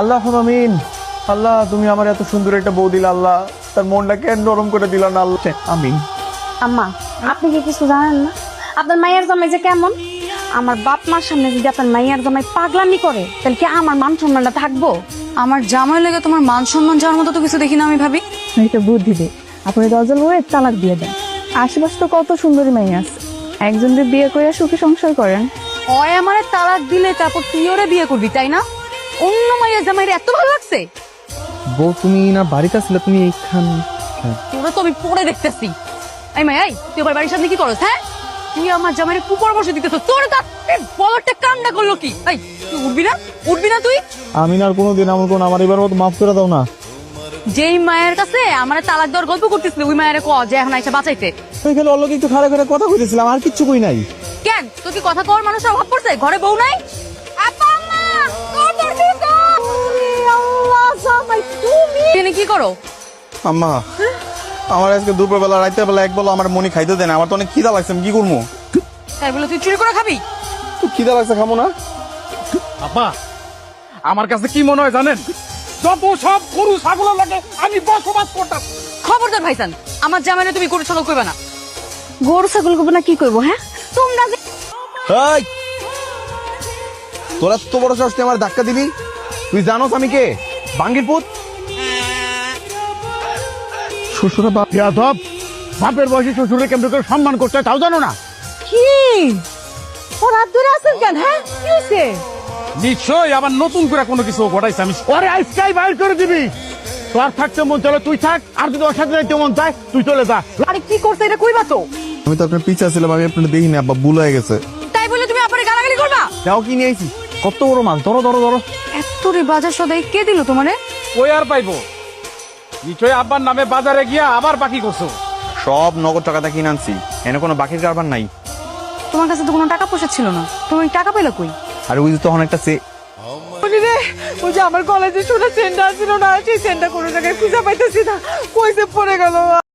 আল্লাহ আমিন। আল্লাহ তুমি আমার এত সুন্দর একটা বউ দিলা আল্লাহ। তার মনটা কেন নরম করে দিলা না আল্লাহ? আমিন। আম্মা আপনি কি কিছু জানেন না? আপনার মাইয়ার জামাই যে কেমন? আমার বাপ মার সামনে যদি আপনার মাইয়ার জামাই পাগলামি করে তাহলে কি আমার মান সম্মানটা থাকব? আমার জামাই লেগে তোমার মান সম্মান যাওয়ার মতো তো কিছু দেখি না আমি ভাবি। একটা বুদ্ধি দে। আপনি দরজা লয়ে তালাক দিয়ে দেন। আশেপাশে তো কত সুন্দরী মেয়ে আছে। একজনদের বিয়ে করে সুখী সংসার করেন। ওই আমারে তালাক দিলে তারপর তুই ওরে বিয়ে করবি তাই না? অন্য মাইয়া জামাইরে এত ভালো লাগছে? বউ তুমি না বাড়িতে আসলে তুমি এইখান তোরা তো আমি পরে দেখতেছি। এই মাই তুই আবার বাড়ির সামনে কি করছ হ্যাঁ? তুই আমার জামাইরে কুপর বসে দিতেছ তোর বলটা কামটা করল কি? এই তুই উঠবি না? উঠবি না তুই? আমিন আর কোনোদিন এমন কোন আমার এবার মতো মাফ করে দাও না। যেই মায়ের কাছে আমার তালাক দেওয়ার গল্প করতেছিল ওই মায়ের ক যে এখন আইসা বাঁচাইতে। তুই খালি অল্প একটু খারাপ করে কথা কইতেছিলাম আর কিচ্ছু কই নাই। কেন? তোর কি কথা কর মানুষের অভাব পড়ছে? ঘরে বউ নাই? কি করো? আম্মা আমার আজকে দুপুরবেলা বেলা এক বেলা আমার মনি খাইতে দেন আমার তো অনেক খিদা লাগছে আমি কি করব? তাই বলে তুই চুরি করে খাবি? তো খিদা লাগছে খাব না। আপা আমার কাছে কি মনে হয় জানেন? যত সব গরু ছাগল লাগে আমি বসবাস করতাম। খবরদার আমার জামাইনে তুমি গরু ছাগল কইবা না। গরু ছাগল করব না কি করব হ্যাঁ? তোমরা যে এই! তোরা তো বড় সাহস আমার ধাক্কা দিবি? তুই জানোস আমি কে? বাঙ্গির পুত শ্বশুরা বাপ ইয়াদব বাপের বয়সে শ্বশুরে কেমন করে সম্মান করতে হয় তাও জানো না? কি? ধরে আছেন কেন হ্যাঁ? কি হয়েছে? নিশ্চয়ই আবার নতুন করে কোনো কিছু ঘটাইছে আমি ওরে আজকাই বাইর করে দিবি। তোর থাকতে মন চলে তুই থাক আর যদি ওর সাথে যাইতে মন চায় তুই চলে যা। আরে কি করছে এটা কইবা তো? আমি তো আপনার পিছা ছিলাম আমি আপনার দেখিনি আব্বা ভুল হয়ে গেছে। তাই বলে তুমি আপনারে গালাগালি করবা? যাও কি নিয়ে আইছি? কত বড় মাছ ধরো ধরো ধরো। এত রে বাজার সদাই কে দিল তোমারে? ওই আর পাইবো? নিশ্চয়ই আব্বার নামে বাজারে গিয়া আবার বাকি করছ। সব নগদ টাকাটা কিনে আনছি। এনে কোনো বাকির কারবার নাই। তোমার কাছে তো কোনো টাকা পয়সা ছিল না। তুমি টাকা পেলে কই? আর ওই তো অনেকটা একটা সে বলি রে ওই যে আমার কলেজে সোনা সেন্টার ছিল না সেই সেন্টার কোনো জায়গায় খুঁজে পাইতেছি না। কইছে পড়ে গেল?